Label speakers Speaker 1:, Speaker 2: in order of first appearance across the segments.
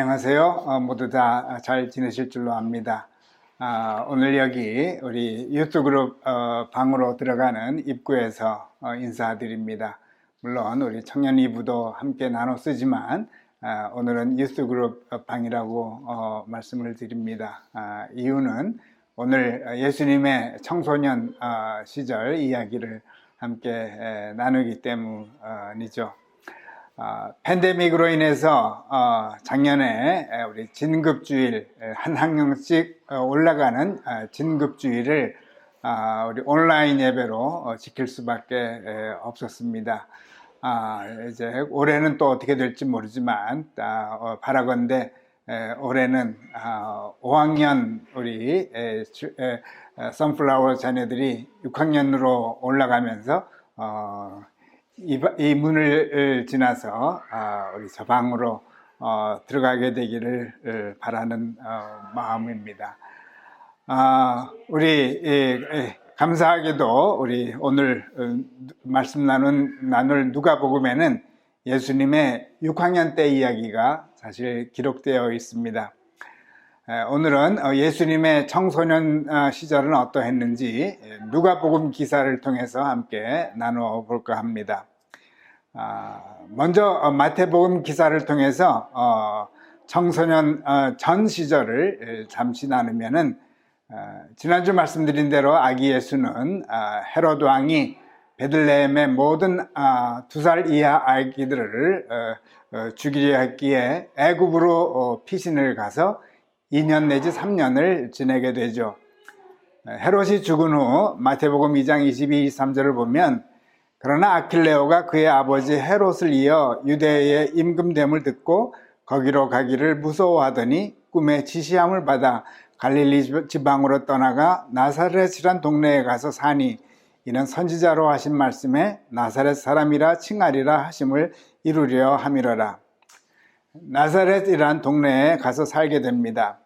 Speaker 1: 안녕하세요. 어, 모두 다 잘 지내실 줄로 압니다. 아, 오늘 여기 우리 유튜브 그룹 어, 방으로 들어가는 입구에서 어, 인사드립니다. 물론 우리 청년 2부도 함께 나눠 쓰지만 아, 오늘은 유튜브 그룹 어, 방이라고 어, 말씀을 드립니다. 아, 이유는 오늘 예수님의 청소년 어, 시절 이야기를 함께 에, 나누기 때문이죠. 어, 팬데믹으로 인해서 어, 작년에 에, 우리 진급주일 에, 한 학년씩 어, 올라가는 어, 진급주일을 아, 우리 온라인 예배로 어, 지킬 수밖에 에, 없었습니다. 아, 이제 올해는 또 어떻게 될지 모르지만 아, 어, 바라건대 에, 올해는 아, 5학년 우리 선플라워 자녀들이 6학년으로 올라가면서 어, 이, 문을 어, 지나서 아, 우리 저 방으로 어, 들어가게 되기를 어, 바라는 어, 마음입니다. 아, 우리 예, 예, 감사하게도 우리 오늘 어, 말씀 나눈 나눌 누가복음에는 예수님의 6학년 때 이야기가 사실 기록되어 있습니다. 에, 오늘은 어, 예수님의 청소년 어, 시절은 어떠했는지 예, 누가복음 기사를 통해서 함께 나누어 볼까 합니다. 아, 먼저 어, 마태복음 기사를 통해서 어, 청소년 어, 전 시절을 에, 잠시 나누면은 어, 지난주 말씀드린 대로 아기 예수는 아, 헤로드 왕이 베들레헴의 모든 두 살 이하 아기들을 죽이려 했기에 애굽으로 어, 피신을 가서 2년 내지 3년을 지내게 되죠. 헤롯이 죽은 후 마태복음 2장 22, 23절을 보면 그러나 아킬레오가 그의 아버지 헤롯을 이어 유대의 임금됨을 듣고 거기로 가기를 무서워하더니 꿈에 지시함을 받아 갈릴리 지방으로 떠나가 나사렛이란 동네에 가서 사니 이는 선지자로 하신 말씀에 나사렛 사람이라 칭하리라 하심을 이루려 함이로라. 나사렛이란 동네에 가서 살게 됩니다.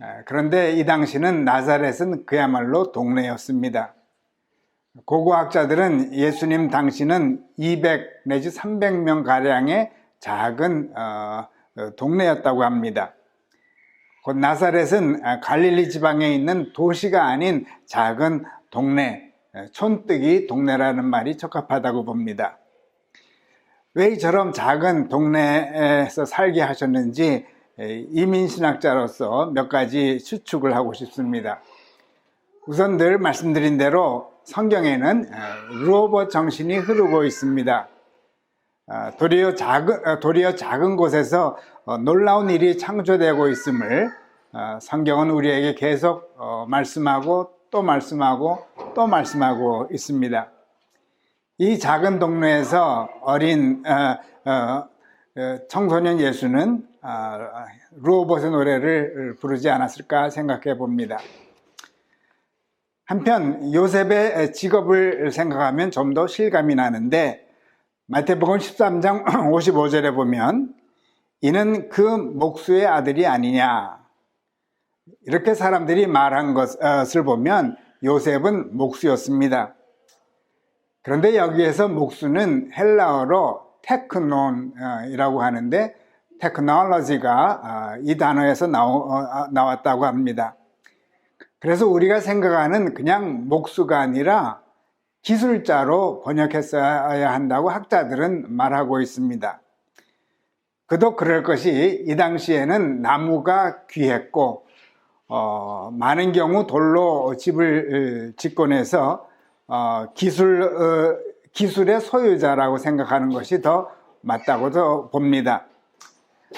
Speaker 1: 아, 그런데 이 당시는 나사렛은 그야말로 동네였습니다. 고고학자들은 예수님 당시는 200 내지 300명 가량의 작은 어, 어, 동네였다고 합니다. 곧 나사렛은 아, 갈릴리 지방에 있는 도시가 아닌 작은 동네, 에, 촌뜨기 동네라는 말이 적합하다고 봅니다. 왜 이처럼 작은 동네에서 살게 하셨는지 에, 이민신학자로서 몇 가지 추측을 하고 싶습니다. 우선 늘 말씀드린 대로 성경에는 어, 루오버 정신이 흐르고 있습니다. 어, 도리어 작은, 어, 도리어 작은 곳에서 어, 놀라운 일이 창조되고 있음을 어, 성경은 우리에게 계속 어, 말씀하고 또 말씀하고 또 말씀하고 있습니다. 이 작은 동네에서 어린 청소년 예수는 어, 루오봇의 노래를 부르지 않았을까 생각해 봅니다. 한편 요셉의 직업을 생각하면 좀 더 실감이 나는데 마태복음 13장 55절에 보면 이는 그 목수의 아들이 아니냐 이렇게 사람들이 말한 것을 보면 요셉은 목수였습니다. 그런데 여기에서 목수는 헬라어로 테크논이라고 하는데 테크놀로지가 이 단어에서 어, 나왔다고 합니다. 그래서 우리가 생각하는 그냥 목수가 아니라 기술자로 번역했어야 한다고 학자들은 말하고 있습니다. 그도 그럴 것이 이 당시에는 나무가 귀했고 어, 많은 경우 돌로 집을 짓곤 해서 어, 기술 어, 기술의 소유자라고 생각하는 것이 더 맞다고도 봅니다.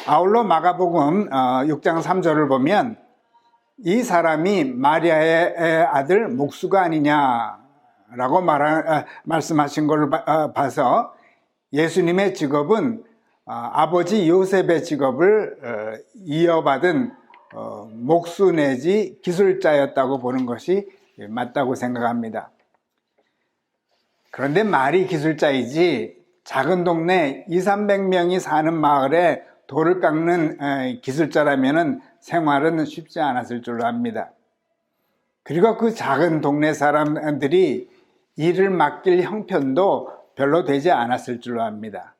Speaker 1: 아울러 마가복음 6장 3절을 보면 이 사람이 마리아의 아들 목수가 아니냐라고 말 말씀하신 걸 봐서 예수님의 직업은 아버지 요셉의 직업을 이어받은 어, 목수 내지 기술자였다고 보는 것이 맞다고 생각합니다. 그런데 말이 기술자이지 작은 동네 2, 300명이 사는 마을에 돌을 깎는 기술자라면 생활은 쉽지 않았을 줄로 압니다. 그리고 그 작은 동네 사람들이 일을 맡길 형편도 별로 되지 않았을 줄로 압니다.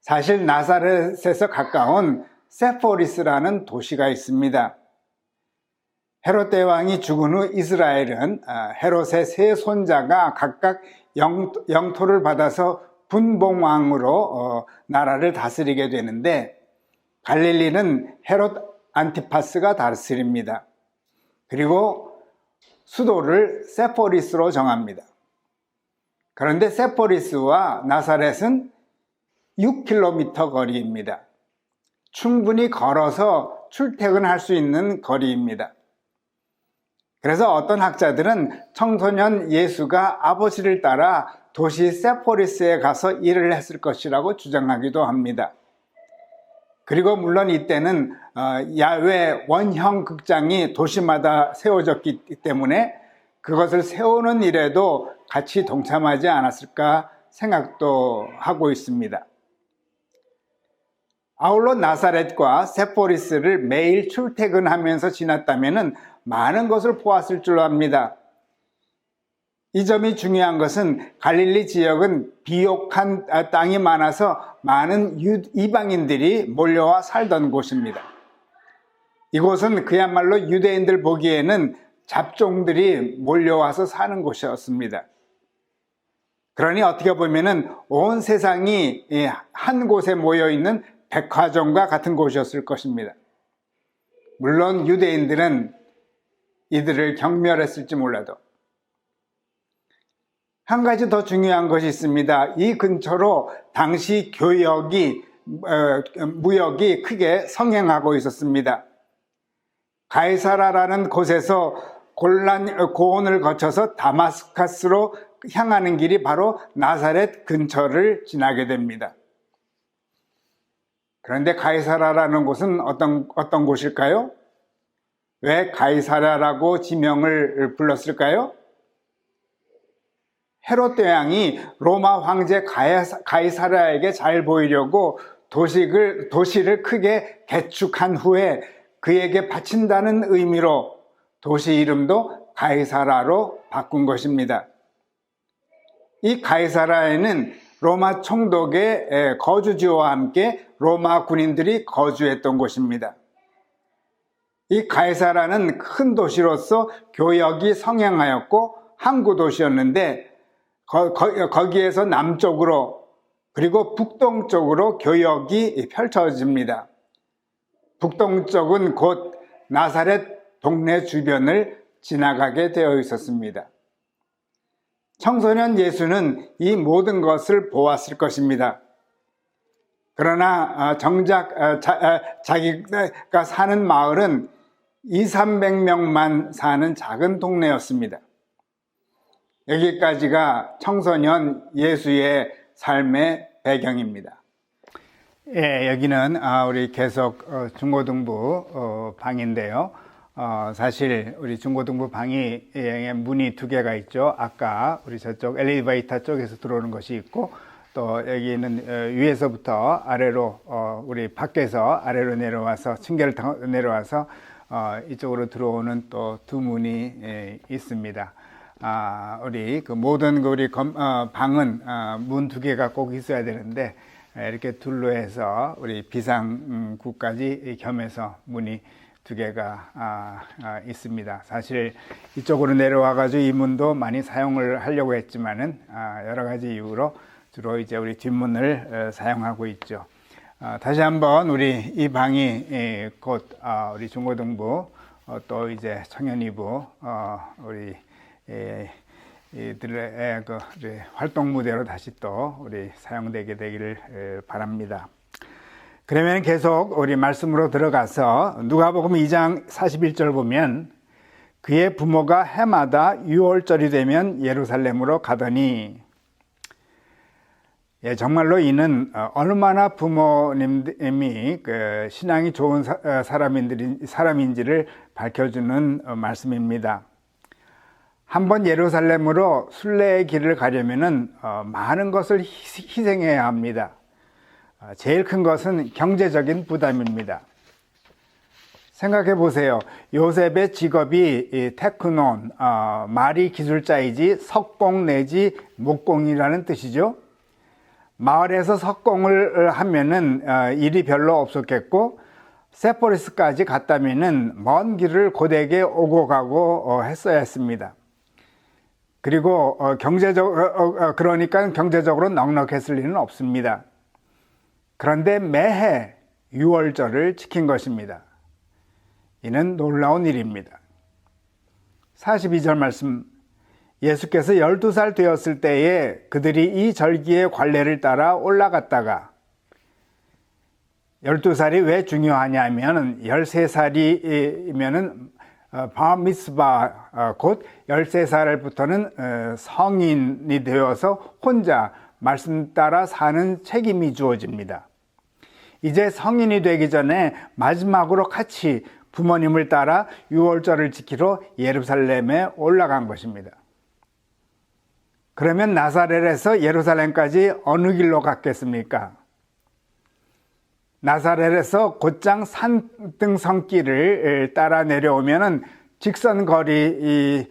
Speaker 1: 사실 나사렛에서 가까운 세포리스라는 도시가 있습니다. 헤롯 대왕이 죽은 후 이스라엘은 아, 헤롯의 세 손자가 각각 영토를 받아서 분봉왕으로 어, 나라를 다스리게 되는데 갈릴리는 헤롯 안티파스가 다스립니다. 그리고 수도를 세포리스로 정합니다. 그런데 세포리스와 나사렛은 6km 거리입니다. 충분히 걸어서 출퇴근할 수 있는 거리입니다. 그래서 어떤 학자들은 청소년 예수가 아버지를 따라 도시 세포리스에 가서 일을 했을 것이라고 주장하기도 합니다. 그리고 물론 이때는 어, 야외 원형 극장이 도시마다 세워졌기 때문에 그것을 세우는 일에도 같이 동참하지 않았을까 생각도 하고 있습니다. 아울러 나사렛과 세포리스를 매일 출퇴근하면서 지났다면 많은 것을 보았을 줄 압니다. 이 점이 중요한 것은 갈릴리 지역은 비옥한 땅이 많아서 많은 이방인들이 몰려와 살던 곳입니다. 이곳은 그야말로 유대인들 보기에는 잡종들이 몰려와서 사는 곳이었습니다. 그러니 어떻게 보면은 온 세상이 한 곳에 모여 있는 백화점과 같은 곳이었을 것입니다. 물론 유대인들은 이들을 경멸했을지 몰라도 한 가지 더 중요한 것이 있습니다. 이 근처로 당시 교역이 어, 무역이 크게 성행하고 있었습니다. 가이사라라는 곳에서 곤란 고온을 거쳐서 다마스카스로 향하는 길이 바로 나사렛 근처를 지나게 됩니다. 그런데 가이사라라는 곳은 어떤, 어떤 곳일까요? 왜 가이사라라고 지명을 불렀을까요? 헤롯 대왕이 로마 황제 가이사라에게 잘 보이려고 도식을, 도시를 크게 개축한 후에 그에게 바친다는 의미로 도시 이름도 가이사라로 바꾼 것입니다. 이 가이사라에는 로마 총독의 거주지와 함께 로마 군인들이 거주했던 곳입니다. 이 가이사라는 큰 도시로서 교역이 성행하였고 항구 도시였는데 거, 기에서 남쪽으로 그리고 북동쪽으로 교역이 펼쳐집니다. 북동쪽은 곧 나사렛 동네 주변을 지나가게 되어 있었습니다. 청소년 예수는 이 모든 것을 보았을 것입니다. 그러나 어, 정작 어, 어, 자기가 사는 마을은 2, 300명만 사는 작은 동네였습니다. 여기까지가 청소년 예수의 삶의 배경입니다. 예, 여기는 아, 우리 계속 중고등부 방인데요. 어, 사실 우리 중고등부 방이 문이 두 개가 있죠. 아까 우리 저쪽 엘리베이터 쪽에서 들어오는 것이 있고 또 여기는 어, 위에서부터 아래로 어, 우리 밖에서 아래로 내려와서 층계를 내려와서 어, 이쪽으로 들어오는 또 두 문이 예, 있습니다. 아, 우리 그 모든 그 우리 검, 어, 방은 어, 문두 개가 꼭 있어야 되는데 이렇게 둘로 해서 우리 비상구까지 겸해서 문이 두 개가 아, 아, 있습니다. 사실 이쪽으로 내려와 가지고 이 문도 많이 사용을 하려고 했지만은 아, 여러 가지 이유로 주로 이제 우리 뒷문을 어, 사용하고 있죠. 아, 다시 한번 우리 이 방이 예, 곧 아, 우리 중고등부 어, 또 이제 청년이부 어, 우리 예, 이들의 그 활동 무대로 다시 또 우리 사용되게 되기를 바랍니다. 그러면 계속 우리 말씀으로 들어가서 누가복음 2장 41절 보면 그의 부모가 해마다 6월절이 되면 예루살렘으로 가더니 예, 정말로 이는 어, 얼마나 부모님이 그 신앙이 좋은 어, 사람인지를 밝혀주는 어, 말씀입니다. 한번 예루살렘으로 순례의 길을 가려면은 많은 것을 희생해야 합니다. 아, 제일 큰 것은 경제적인 부담입니다. 생각해 보세요. 요셉의 직업이 테크논, 말이 기술자이지 석공 내지 목공이라는 뜻이죠. 마을에서 석공을 하면은 어, 일이 별로 없었겠고 세포리스까지 갔다면은 먼 길을 고되게 오고 가고 어, 했어야 했습니다. 그리고 어, 경제적 어, 어, 그러니까 경제적으로 넉넉했을 리는 없습니다. 그런데 매해 6월절을 지킨 것입니다. 이는 놀라운 일입니다. 42절 말씀 예수께서 12살 되었을 때에 그들이 이 절기의 관례를 따라 올라갔다가 12살이 왜 중요하냐면 13살이면은 바미스바 어, 곧 13살부터는 어, 성인이 되어서 혼자 말씀 따라 사는 책임이 주어집니다. 이제 성인이 되기 전에 마지막으로 같이 부모님을 따라 6월절을 지키러 예루살렘에 올라간 것입니다. 그러면 나사렛에서 예루살렘까지 어느 길로 갔겠습니까? 나사렛에서 곧장 산등성길을 따라 내려오면 직선 거리로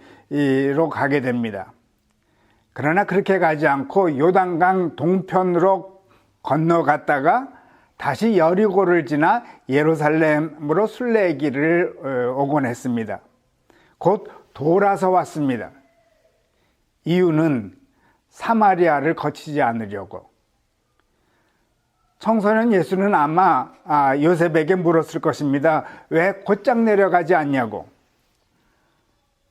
Speaker 1: 가게 됩니다. 그러나 그렇게 가지 않고 요단강 동편으로 건너갔다가 다시 여리고를 지나 예루살렘으로 순례길을 오곤 했습니다. 곧 돌아서 왔습니다. 이유는 사마리아를 거치지 않으려고. 청소년 예수는 아마 아, 요셉에게 물었을 것입니다. 왜 곧장 내려가지 않냐고.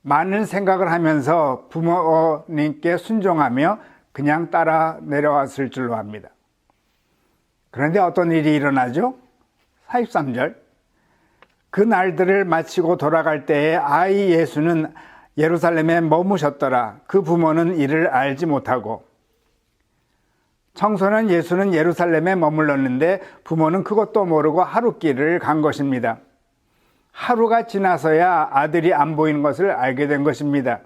Speaker 1: 많은 생각을 하면서 부모님께 순종하며 그냥 따라 내려왔을 줄로 합니다. 그런데 어떤 일이 일어나죠? 43절. 그 날들을 마치고 돌아갈 때에 아이 예수는 예루살렘에 머무셨더라. 그 부모는 이를 알지 못하고. 청소년 예수는 예루살렘에 머물렀는데 부모는 그것도 모르고 하루길을 간 것입니다. 하루가 지나서야 아들이 안 보이는 것을 알게 된 것입니다.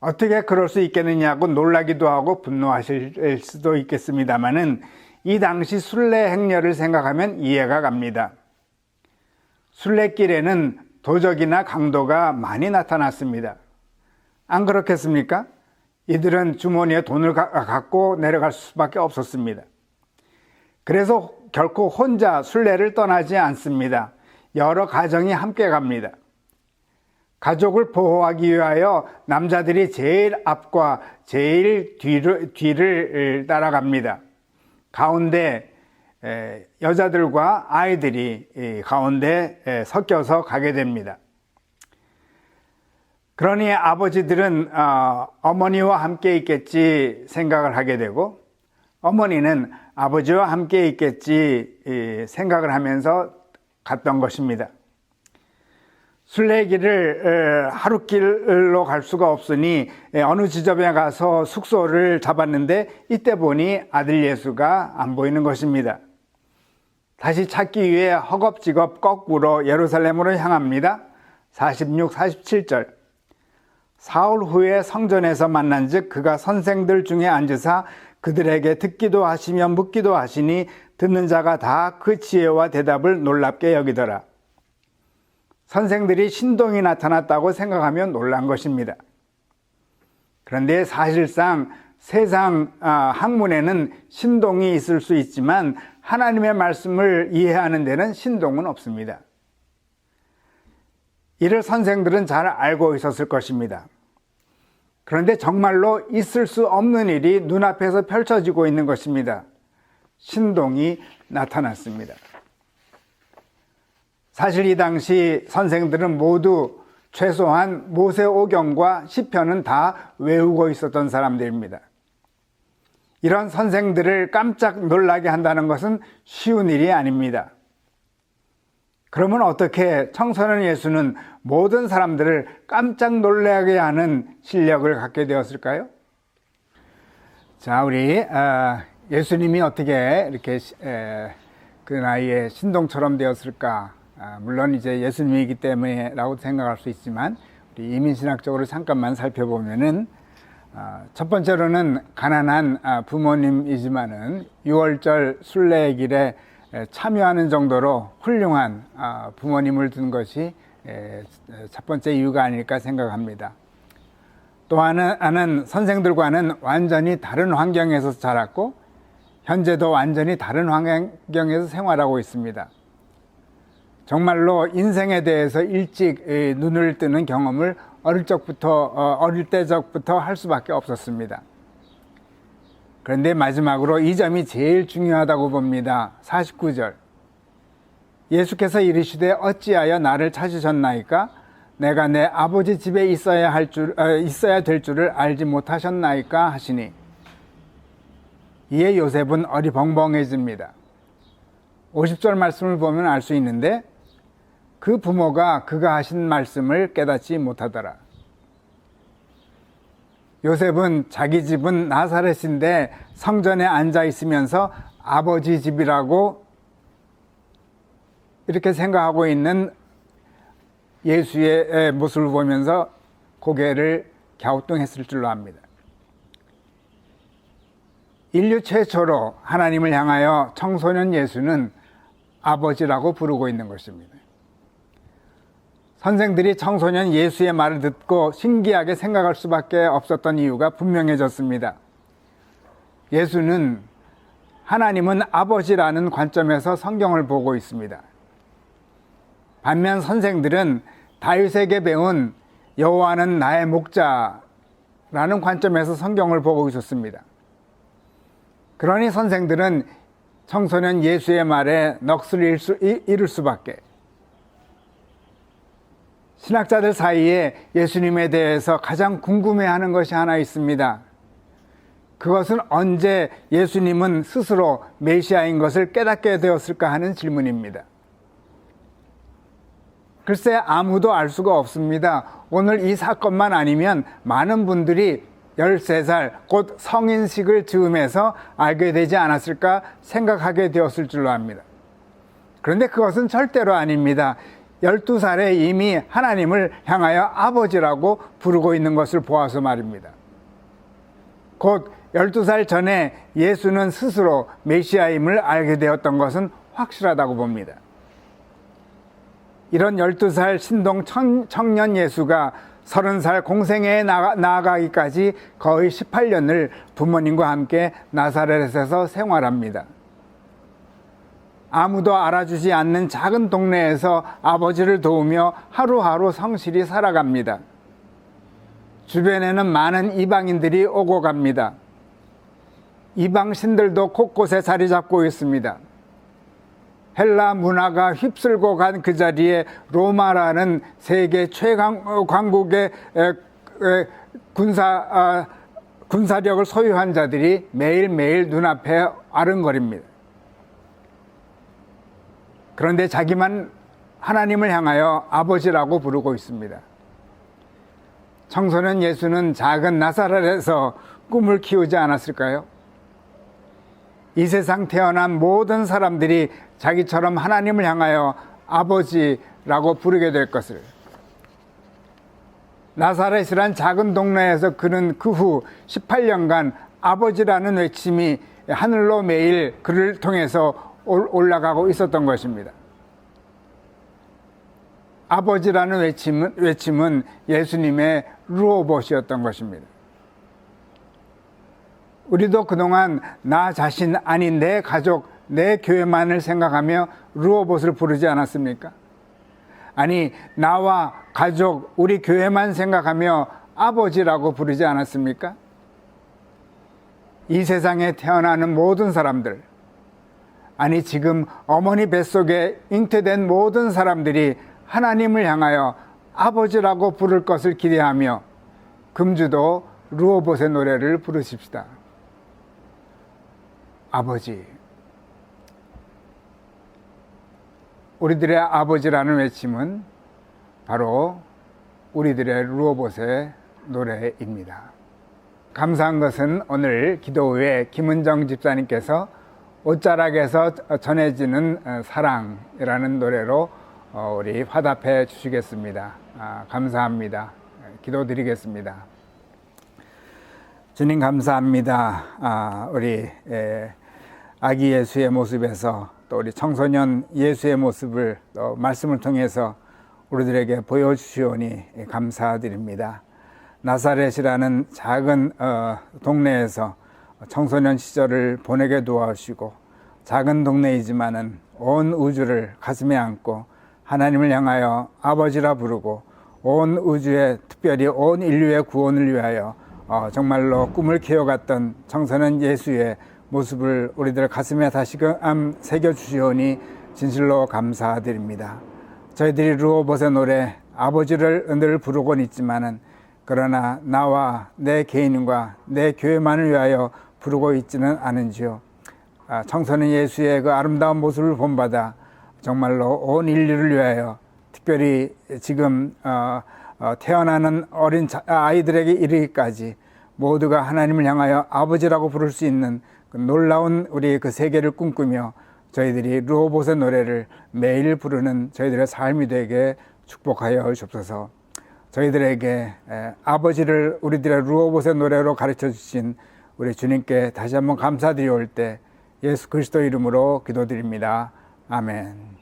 Speaker 1: 어떻게 그럴 수 있겠느냐고 놀라기도 하고 분노하실 수도 있겠습니다만은 이 당시 순례 행렬을 생각하면 이해가 갑니다. 순례길에는 도적이나 강도가 많이 나타났습니다. 안 그렇겠습니까? 이들은 주머니에 돈을 갖고 내려갈 수밖에 없었습니다. 그래서 결코 혼자 순례를 떠나지 않습니다. 여러 가정이 함께 갑니다. 가족을 보호하기 위하여 남자들이 제일 앞과 제일 뒤를, 뒤를 따라갑니다. 가운데 여자들과 아이들이 가운데 섞여서 가게 됩니다. 그러니 아버지들은 어, 어머니와 함께 있겠지 생각을 하게 되고 어머니는 아버지와 함께 있겠지 생각을 하면서 갔던 것입니다. 순례길을 하루길로 갈 수가 없으니 어느 지점에 가서 숙소를 잡았는데 이때 보니 아들 예수가 안 보이는 것입니다. 다시 찾기 위해 허겁지겁 거꾸로 예루살렘으로 향합니다. 46, 47절. 사흘 후에 성전에서 만난 즉 그가 선생들 중에 앉으사 그들에게 듣기도 하시며 묻기도 하시니 듣는 자가 다 그 지혜와 대답을 놀랍게 여기더라. 선생들이 신동이 나타났다고 생각하면 놀란 것입니다. 그런데 사실상 세상 아, 학문에는 신동이 있을 수 있지만 하나님의 말씀을 이해하는 데는 신동은 없습니다. 이를 선생들은 잘 알고 있었을 것입니다. 그런데 정말로 있을 수 없는 일이 눈앞에서 펼쳐지고 있는 것입니다. 신동이 나타났습니다. 사실 이 당시 선생들은 모두 최소한 모세오경과 시편은 다 외우고 있었던 사람들입니다. 이런 선생들을 깜짝 놀라게 한다는 것은 쉬운 일이 아닙니다. 그러면 어떻게 청소년 예수는 모든 사람들을 깜짝 놀라게 하는 실력을 갖게 되었을까요? 자, 우리 아, 예수님이 어떻게 이렇게 그 나이에 신동처럼 되었을까? 아, 물론 이제 예수님이기 때문에라고 생각할 수 있지만 우리 이민신학적으로 잠깐만 살펴보면은 아, 첫 번째로는 가난한 부모님이지만은 6월절 순례의 길에 참여하는 정도로 훌륭한 부모님을 둔 것이 첫 번째 이유가 아닐까 생각합니다. 또 하나는 선생들과는 완전히 다른 환경에서 자랐고 현재도 완전히 다른 환경에서 생활하고 있습니다. 정말로 인생에 대해서 일찍 눈을 뜨는 경험을 어릴 적부터 어, 어릴 때적부터 할 수밖에 없었습니다. 그런데 마지막으로 이 점이 제일 중요하다고 봅니다. 49절. 예수께서 이르시되 어찌하여 나를 찾으셨나이까? 내가 내 아버지 집에 있어야 할 줄, 어, 있어야 될 줄을 알지 못하셨나이까? 하시니. 이에 요셉은 어리벙벙해집니다. 50절 말씀을 보면 알 수 있는데 그 부모가 그가 하신 말씀을 깨닫지 못하더라. 요셉은 자기 집은 나사렛인데 성전에 앉아 있으면서 아버지 집이라고 이렇게 생각하고 있는 예수의 모습을 보면서 고개를 갸우뚱했을 줄로 압니다. 인류 최초로 하나님을 향하여 청소년 예수는 아버지라고 부르고 있는 것입니다. 선생들이 청소년 예수의 말을 듣고 신기하게 생각할 수밖에 없었던 이유가 분명해졌습니다. 예수는 하나님은 아버지라는 관점에서 성경을 보고 있습니다. 반면 선생들은 다윗에게 배운 여호와는 나의 목자라는 관점에서 성경을 보고 있었습니다. 그러니 선생들은 청소년 예수의 말에 넋을 잃을 수밖에 신학자들 사이에 예수님에 대해서 가장 궁금해하는 것이 하나 있습니다. 그것은 언제 예수님은 스스로 메시아인 것을 깨닫게 되었을까 하는 질문입니다. 글쎄 아무도 알 수가 없습니다. 오늘 이 사건만 아니면 많은 분들이 13살 곧 성인식을 즈음해서 알게 되지 않았을까 생각하게 되었을 줄로 압니다. 그런데 그것은 절대로 아닙니다. 12살에 이미 하나님을 향하여 아버지라고 부르고 있는 것을 보아서 말입니다. 곧 12살 전에 예수는 스스로 메시아임을 알게 되었던 것은 확실하다고 봅니다. 이런 12살 신동 청년 예수가 30살 공생애에 나아가기까지 거의 18년을 부모님과 함께 나사렛에서 생활합니다. 아무도 알아주지 않는 작은 동네에서 아버지를 도우며 하루하루 성실히 살아갑니다. 주변에는 많은 이방인들이 오고 갑니다. 이방 신들도 곳곳에 자리 잡고 있습니다. 헬라 문화가 휩쓸고 간 그 자리에 로마라는 세계 최강국의 군사 아, 군사력을 소유한 자들이 매일매일 눈앞에 아른거립니다. 그런데 자기만 하나님을 향하여 아버지라고 부르고 있습니다. 청소년 예수는 작은 나사렛에서 꿈을 키우지 않았을까요? 이 세상 태어난 모든 사람들이 자기처럼 하나님을 향하여 아버지라고 부르게 될 것을. 나사렛이란 작은 동네에서 그는 그 후 18년간 아버지라는 외침이 하늘로 매일 그를 통해서 올라가고 있었던 것입니다. 아버지라는 외침은, 외침은 예수님의 루오봇이었던 것입니다. 우리도 그동안 나 자신 아닌 내 가족, 내 교회만을 생각하며 루오봇을 부르지 않았습니까? 아니, 나와 가족, 우리 교회만 생각하며 아버지라고 부르지 않았습니까? 이 세상에 태어나는 모든 사람들, 아니 지금 어머니 뱃속에 잉태된 모든 사람들이 하나님을 향하여 아버지라고 부를 것을 기대하며 금주도 루오봇의 노래를 부르십시다. 아버지. 우리들의 아버지라는 외침은 바로 우리들의 루오봇의 노래입니다. 감사한 것은 오늘 기도 후에 김은정 집사님께서 옷자락에서 전해지는 어, 사랑이라는 노래로 어, 우리 화답해 주시겠습니다. 아, 감사합니다. 기도드리겠습니다. 주님 감사합니다. 아, 우리 아기 예수의 모습에서 또 우리 청소년 예수의 모습을 또 말씀을 통해서 우리들에게 보여주시오니 감사드립니다. 나사렛이라는 작은 어, 동네에서 청소년 시절을 보내게 도와주시고 작은 동네이지만은 온 우주를 가슴에 안고 하나님을 향하여 아버지라 부르고 온 우주에 특별히 온 인류의 구원을 위하여 어, 정말로 꿈을 키워갔던 청소년 예수의 모습을 우리들 가슴에 다시금 새겨 주시오니 진실로 감사드립니다. 저희들이 루오봇의 노래 아버지를 늘 부르곤 있지만은 그러나 나와 내 개인과 내 교회만을 위하여 부르고 있지는 않은지요. 아, 청소년 예수의 그 아름다운 모습을 본받아 정말로 온 인류를 위하여 특별히 지금 어, 어, 태어나는 어린 자- 아이들에게 이르기까지 모두가 하나님을 향하여 아버지라고 부를 수 있는 그 놀라운 우리 그 세계를 꿈꾸며 저희들이 루오봇의 노래를 매일 부르는 저희들의 삶이 되게 축복하여 주옵소서. 저희들에게 에, 아버지를 우리들의 루오봇의 노래로 가르쳐 주신 우리 주님께 다시 한번 감사드리올 때 예수 그리스도 이름으로 기도드립니다. 아멘.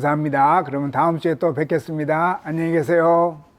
Speaker 1: 감사합니다. 그러면 다음 주에 또 뵙겠습니다. 안녕히 계세요.